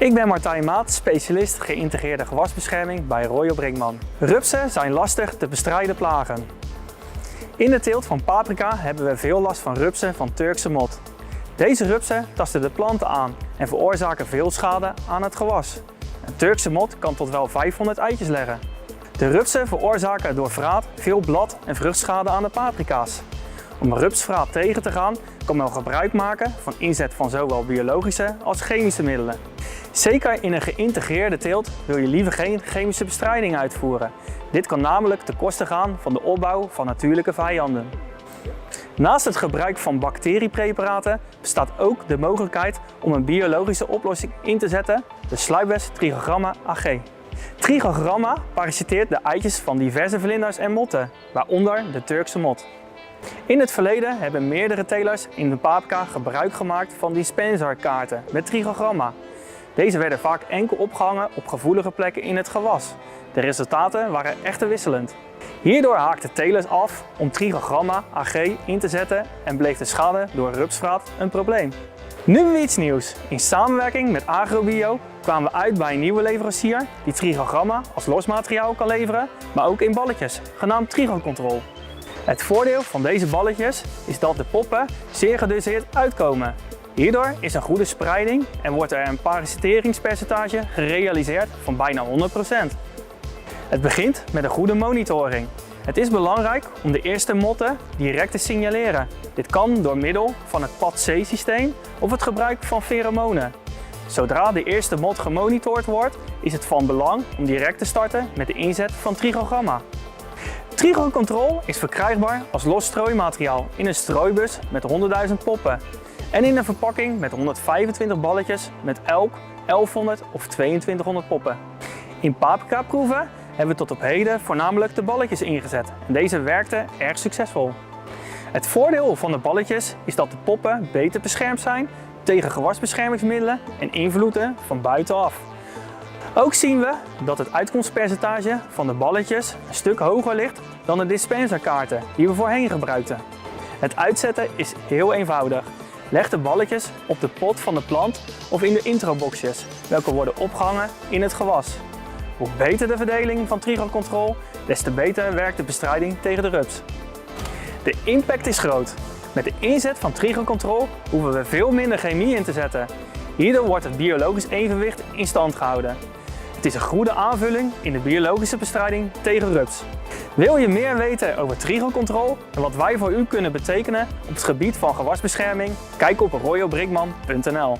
Ik ben Martijn Maat, specialist geïntegreerde gewasbescherming bij Royal Brinkman. Rupsen zijn lastig te bestrijden plagen. In de teelt van paprika hebben we veel last van rupsen van Turkse mot. Deze rupsen tasten de planten aan en veroorzaken veel schade aan het gewas. Een Turkse mot kan tot wel 500 eitjes leggen. De rupsen veroorzaken door vraat veel blad- en vruchtschade aan de paprika's. Om rupsvraat tegen te gaan kan men gebruik maken van inzet van zowel biologische als chemische middelen. Zeker in een geïntegreerde teelt wil je liever geen chemische bestrijding uitvoeren. Dit kan namelijk ten koste gaan van de opbouw van natuurlijke vijanden. Naast het gebruik van bacteriepreparaten bestaat ook de mogelijkheid om een biologische oplossing in te zetten, de Sluipwes trigogramma AG. Trigogramma parasiteert de eitjes van diverse vlinders en motten, waaronder de Turkse mot. In het verleden hebben meerdere telers in de paprika gebruik gemaakt van dispenserkaarten met trigogramma. Deze werden vaak enkel opgehangen op gevoelige plekken in het gewas. De resultaten waren echter wisselend. Hierdoor haakten telers af om trigogramma AG in te zetten en bleef de schade door rupsvraat een probleem. Nu hebben we iets nieuws. In samenwerking met Agrobio kwamen we uit bij een nieuwe leverancier die trigogramma als losmateriaal kan leveren, maar ook in balletjes, genaamd Trigocontrol. Het voordeel van deze balletjes is dat de poppen zeer gedoseerd uitkomen. Hierdoor is een goede spreiding en wordt er een parasiteringspercentage gerealiseerd van bijna 100%. Het begint met een goede monitoring. Het is belangrijk om de eerste motten direct te signaleren. Dit kan door middel van het PAD-C-systeem of het gebruik van pheromonen. Zodra de eerste mot gemonitord wordt, is het van belang om direct te starten met de inzet van trigogramma. Trigocontrol is verkrijgbaar als los strooimateriaal in een strooibus met 100.000 poppen en in een verpakking met 125 balletjes met elk 1100 of 2200 poppen. In paprika proeven hebben we tot op heden voornamelijk de balletjes ingezet en deze werkten erg succesvol. Het voordeel van de balletjes is dat de poppen beter beschermd zijn tegen gewasbeschermingsmiddelen en invloeden van buitenaf. Ook zien we dat het uitkomstpercentage van de balletjes een stuk hoger ligt dan de dispenserkaarten die we voorheen gebruikten. Het uitzetten is heel eenvoudig. Leg de balletjes op de pot van de plant of in de introboxjes, welke worden opgehangen in het gewas. Hoe beter de verdeling van trigocontrol, des te beter werkt de bestrijding tegen de rups. De impact is groot. Met de inzet van trigocontrol hoeven we veel minder chemie in te zetten. Hierdoor wordt het biologisch evenwicht in stand gehouden. Het is een goede aanvulling in de biologische bestrijding tegen rups. Wil je meer weten over trigocontrol en wat wij voor u kunnen betekenen op het gebied van gewasbescherming? Kijk op royalbrinkman.nl.